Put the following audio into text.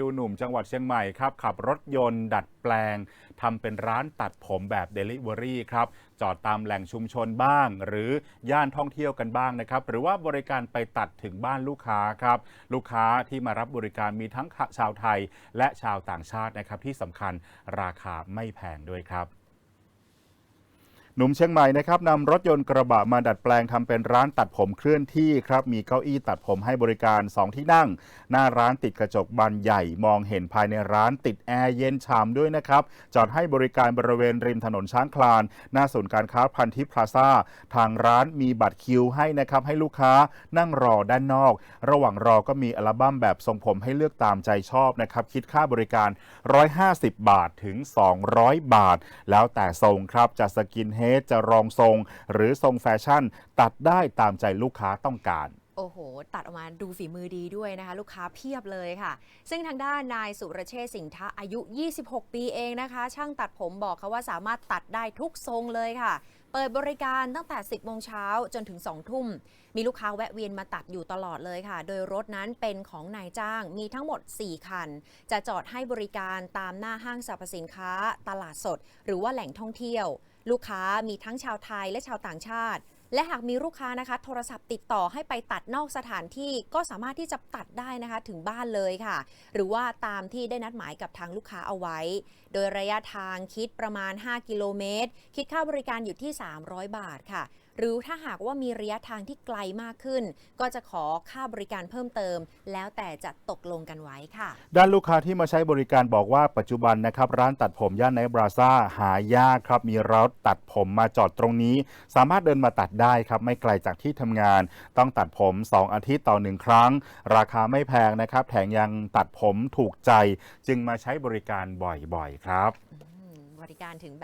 ดูหนุ่มจังหวัดเชียงใหม่ครับ ขับรถยนต์ดัดแปลงทำเป็นร้านตัดผมแบบเดลิเวอรี่ครับจอดตามแหล่งชุมชนบ้าง หรือย่านท่องเที่ยวกันบ้างนะครับ หรือว่าบริการไปตัดถึงบ้านลูกค้าครับ ลูกค้าที่มารับบริการมีทั้งชาวไทย และชาวต่างชาตินะครับที่สำคัญราคาไม่แพงด้วยครับ หนุ่มเชียงใหม่นะครับนำรถยนต์กระบะมาดัดแปลงทำเป็นร้านตัดผมเคลื่อนที่ครับมีเก้าอี้ตัดผมให้บริการ 2 ที่นั่ง หน้าร้านติดกระจกบานใหญ่ มองเห็นภายในร้านติดแอร์เย็นฉ่ำด้วยนะครับ จอดให้บริการบริเวณริมถนนช้างคลาน หน้าศูนย์การค้าพันทิพพลาซาทางร้านมีบัตรคิวให้นะครับ ให้ลูกค้านั่งรอด้านนอก ระหว่างรอก็มีอัลบั้มแบบทรงผมให้เลือกตามใจชอบนะครับคิดค่าบริการ 150 บาทถึง 200 บาท แล้วแต่ทรงครับจะสกินเฮดจะรองทรง หรือทรงแฟชั่น ตัดได้ตามใจลูกค้าต้องการโอ้โห ตัดออกมาดูฝีมือดีด้วยนะคะ ลูกค้าเพียบเลยค่ะ ซึ่งทางด้านนายสุรเชษสิงห์ทะอายุ 26 ปีเองนะคะ ช่างตัดผมบอกเขาว่าสามารถตัดได้ทุกทรงเลยค่ะ เปิดบริการตั้งแต่ 10 โมงเช้าจนถึง 2 ทุ่ม มีลูกค้าแวะเวียนมาตัดอยู่ตลอดเลยค่ะ โดยรถนั้นเป็นของนายจ้างมีทั้งหมด 4 คัน จะจอดให้บริการตามหน้าห้างสรรพสินค้า ตลาดสด หรือว่าแหล่งท่องเที่ยว ลูกค้ามีทั้งชาวไทยและชาวต่างชาติ และหากมีลูกค้านะคะ โทรศัพท์ติดต่อให้ไปตัดนอกสถานที่ก็สามารถที่จะตัดได้นะคะถึงบ้านเลยค่ะ หรือว่าตามที่ได้นัดหมายกับทางลูกค้าเอาไว้ โดยระยะทางคิดประมาณ 5 กิโลเมตร คิดค่าบริการอยู่ที่ 300 บาทค่ะหรือถ้าหากว่ามีระยะทางที่ไกลมากขึ้น ก็จะขอค่าบริการเพิ่มเติม แล้วแต่จะตกลงกันไว้ค่ะ ด้านลูกค้าที่มาใช้บริการบอกว่าปัจจุบันนะครับ ร้านตัดผมย่านไนท์บราซ่าหายากครับ มีร้านตัดผมมาจอดตรงนี้ สามารถเดินมาตัดได้ครับ ไม่ไกลจากที่ทำงาน ต้องตัดผม 2 อาทิตย์ต่อหนึ่งครั้ง ราคาไม่แพงนะครับ แถมยังตัดผมถูกใจ จึงมาใช้บริการบ่อยๆ ครับอืมบริการถึงแบบ